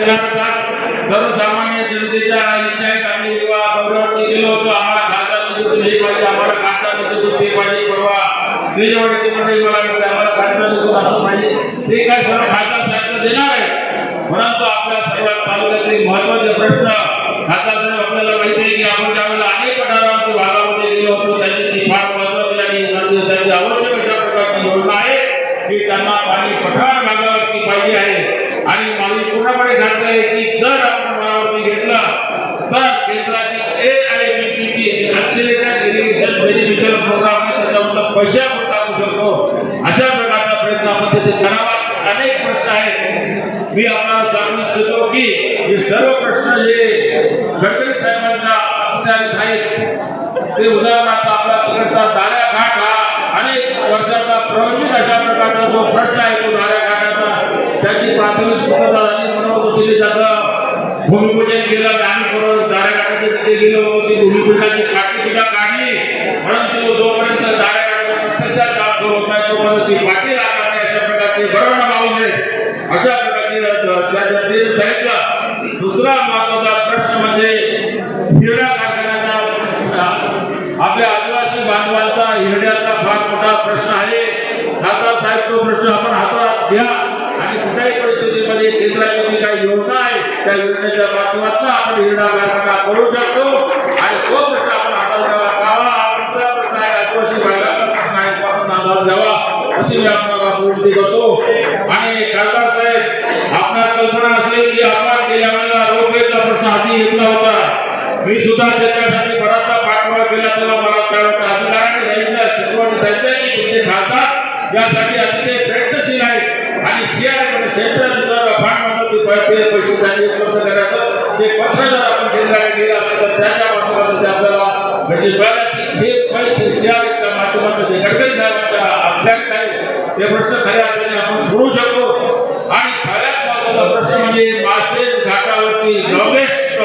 सर्वसामान्य जनतेच्या इच्छा चांगली किंवा गौरवार्थी केलं होतं. आम्हाला खासदार नसून हे पाहिजे आम्हाला खासदार नसून ते पाहिजे परवा निजवडीची मंडळी मला म्हणते आम्हाला खासदार नसून असं पाहिजे. ते काय सर्व खासदार साहेब देणार आहे? परंतु आपल्या सर्वात तालुक्यातील महत्त्वाचे प्रश्न खासदार साहेब आपल्याला माहिती आहे की आपण ज्यावेळेला अनेक पठारांच्या भागामध्ये गेलो होतो त्यांची फार महत्वाची आणि त्यांची आवश्यक अशा प्रकारची योजना आहे की त्यांना पाणी पठार भागावर आहे आणि मागणी पूर्णपणे घातलं आहे की जर आपण मनावरती घेतलं तर केंद्राची ए आय बी पी ची ऍक्सिलेटेड इरिगेशन बेनिफिशियल प्रोग्राम त्याच्यामधलं पैसे आपण टाकू शकतो. अशा प्रकारचा प्रयत्न आपण तिथे करावा अनेक प्रश्न आहेत. मी आपल्याला सांगू इच्छितो की हे सर्व प्रश्न जे गडकरी साहेबांच्या अखत्यारीत आहेत ते उदाहरणार्थ आपला तिकडचा दाऱ्या घाट हा अनेक वर्षाचा प्रलंबित अशा प्रकारचा जो प्रश्न आहे तो दाऱ्या त्याची प्राथमिक त्याचं भूमिपूजन केलं दाऱ्या घाटाच्या तिथे गेलो, ती भूमिपूजनाची पाठी सुद्धा काढली. परंतु जोपर्यंत दाऱ्या घाटाचा प्रत्यक्षात काम तोपर्यंत ती अशा प्रकारचे अशा प्रकारचे सांगितलं दुसरा महत्वाचा प्रश्न म्हणजे हिरड्या कारखान्याचा आपल्या आदिवासी बांधवांचा हिरड्याचा फार मोठा प्रश्न आहे. खासदार साहेब तो प्रश्न आपण हातात घ्या. आणि कुठल्याही परिस्थितीमध्ये केंद्राची जी काही योजना आहे त्या योजनेच्या माध्यमातून आपण हिरडा कारखाना करू शकतो. आणि तो प्रश्न आपण हातात घ्यावा गावा हा प्रश्न आहे आदिवासी भागाचा प्रश्न आहे तो आपण हातात घ्यावा अशी मी आपल्याला विनंती करतो. आणि खासदार साहेब आपणास कल्पना असेल की आपण गेल्या वेळेला रोपवेचा प्रश्न हाती घेतला होता. मी सुद्धा त्याच्यासाठी बराचसा पाठपुरावा केला तेव्हा मला त्यावेळेला अधिकाऱ्यांनी सांगितलं सचिवांनी सांगितलं की तुमचे खासदार यासाठी अतिशय प्रयत्नशील आहेत. आणि सीआरकडे सेंट्रल रिझर्व्ह फंडमधून ते पैसे पैसे त्यांनी उपलब्ध करायचं. ते पत्र जर आपण केंद्राने दिलं असतं तर त्याच्या माध्यमातून ते आपल्याला म्हणजे हे पैसे सीआरच्या माध्यमातून जे गडकरी साहेबांच्या अभ्यास आहे ते प्रश्न खऱ्या अर्थाने आपण सोडू शकतो. आणि सगळ्यात महत्त्वाचा प्रश्न म्हणजे मासे घाटावरती लॉंगेस्ट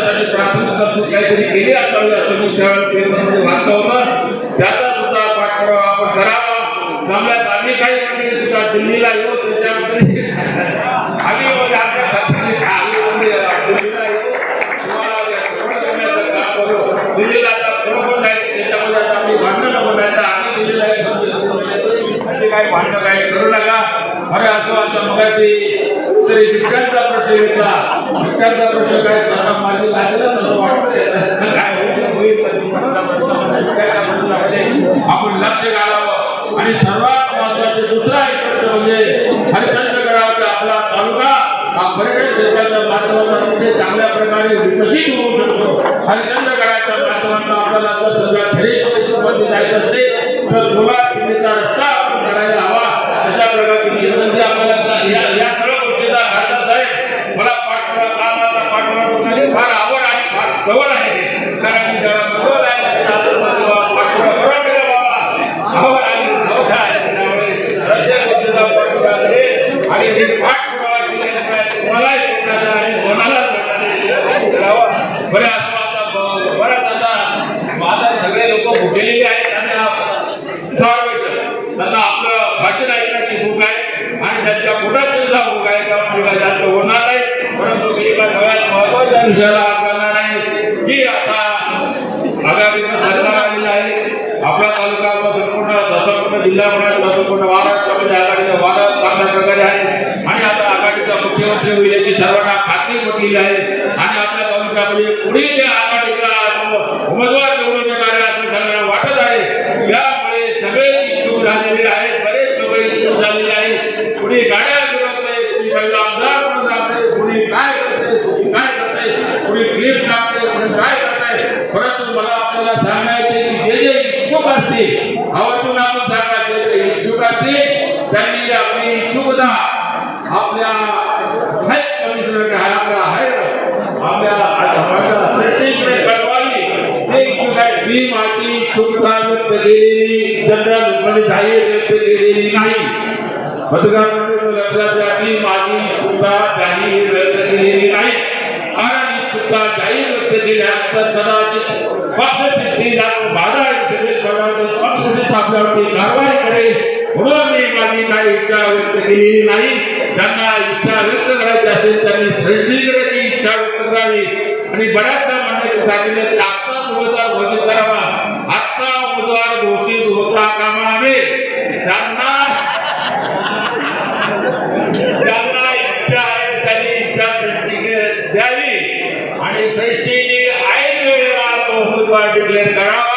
मला वाटतं त्यासाठी प्राथमिक तरतूद काहीतरी केली असावी असं मी त्यावेळेला म्हणजे वाचलं होतं. त्याचा सुद्धा पाठपुरावा आपण करावा. जमल्यास आम्ही काही मंडळी सुद्धा दिल्लीला येऊ त्याच्यामध्ये आम्ही म्हणजे आमच्या खात्याने आम्ही म्हणजे दिल्लीला येऊ. तुम्हाला करण्याचं काम करू. दिल्लीला आता बरोबर नाही त्याच्यामध्ये आता आम्ही भांडणं नको नाही तर आम्ही दिल्लीला येऊ. म्हणजे काय भांडणं काय करू नका. अरे असं आता मगाशी तरी बिबट्यांचा प्रश्न घेतला. बिबट्यांचा प्रश्न काय सांगा माझी लागेलच असं वाटतंय काय होईल ते होईल पण बिबट्यांचा प्रश्न बिबट्याच्या प्रश्नामध्ये आपण लक्ष घालावं आणि सर्वात महत्त्वाचे दुसरा एक प्रश्न म्हणजे हरिश्चंद्रगडावरचा आपला तालुका हा पर्यटन क्षेत्राच्या माध्यमातून अतिशय चांगल्या प्रकारे विकसित होऊ शकतो. हरिश्चंद्रगडाच्या माध्यमातून आपल्याला जर सध्या खेडेमध्ये जायचं असेल तर मुला किल्लीचा रस्ता आपण करायला हवा. अशा प्रकारची विनंती आपल्याला या या सर्व गोष्टीचा खासदार साहेब मला पाठवा कामाचा फार आवड आणि फार सवड आहे कारण मी जेव्हा बरोबर आहे त्याच्या हातात तेव्हा पाठपुरा करून गेला बाबा आवड आणि सवड आहे त्यामुळे रस्त्या गोष्टीचा पाठपुरा करेल आणि ही पाठपुरावा केल्याशिवाय तुम्हालाही भेटणार आणि कोणालाच भेटणार नाही. करावा. बरं असं आता ब- बरंच आता माझा सगळे लोक भुकेलेले आहेत आणि आप- चार त्यांना आपलं भाषण ऐकण्याची भूक आहे आणि त्यांच्या पोटात सुद्धा भूक आहे त्यामुळे मी काय जास्त होणार नाही परंतु मी एका सगळ्यात महत्त्वाच्या विषयाला आहे की आता आघाडीचं सरकार आलेलं आहे आपला तालुका आपला संपूर्ण संपूर्ण जिल्हा पुण्यातला संपूर्ण महाराष्ट्रामध्ये म्हणजे आघाडीचा वारं चांगल्या प्रकारे आहे. आणि आता आघाडीचा मुख्यमंत्री होईल याची सर्वांना खात्री पटलेली आहे. आणि आपल्या तालुक्यामध्ये पुढील त्या आघाडीचा उमेदवार निवडून कुणी क्लिप टाकते कुणी काय करते परंतु मला आपल्याला सांगायचे की जे जे इच्छुक असतील आवर्जून आपण सांगायचे जे इच्छुक असतील त्यांनी आपली इच्छुकता आपल्या हाय कमिशनर आपल्या हाय आपल्या आपल्या श्रेष्ठीकडे कळवावी ते इच्छुक आहे मी माझी इच्छुकता व्यक्त केलेली जनरल म्हणजे जाहीर व्यक्त केलेली नाही। पत्रकार लक्षात घ्या मी माझी इच्छुकता जाहीर व्यक्त केलेली नाही। कारण काही लक्ष व्यक्त तर कदाचित पक्षसिद्धी बाधा इच्छेतील कदाचित पक्षसिद्ध आपल्यावरती कारवाई करेल म्हणून मी माझी काही इच्छा व्यक्त केलेली नाही। ज्यांना इच्छा व्यक्त करायची असेल त्यांनी सृष्टीकडे ती इच्छा व्यक्त करावी. आणि बऱ्याचशा मंडळी सांगितले की आत्ताच उमेदवार घोषित करावा. आत्ता उमेदवार घोषित होता कामा नये त्यांना ज्यांना इच्छा आहे त्यांनी इच्छा श्रेष्ठीकडे द्यावी आणि श्रेष्ठीने ऐन वेळेला तो उमेदवार डिक्लेअर करा.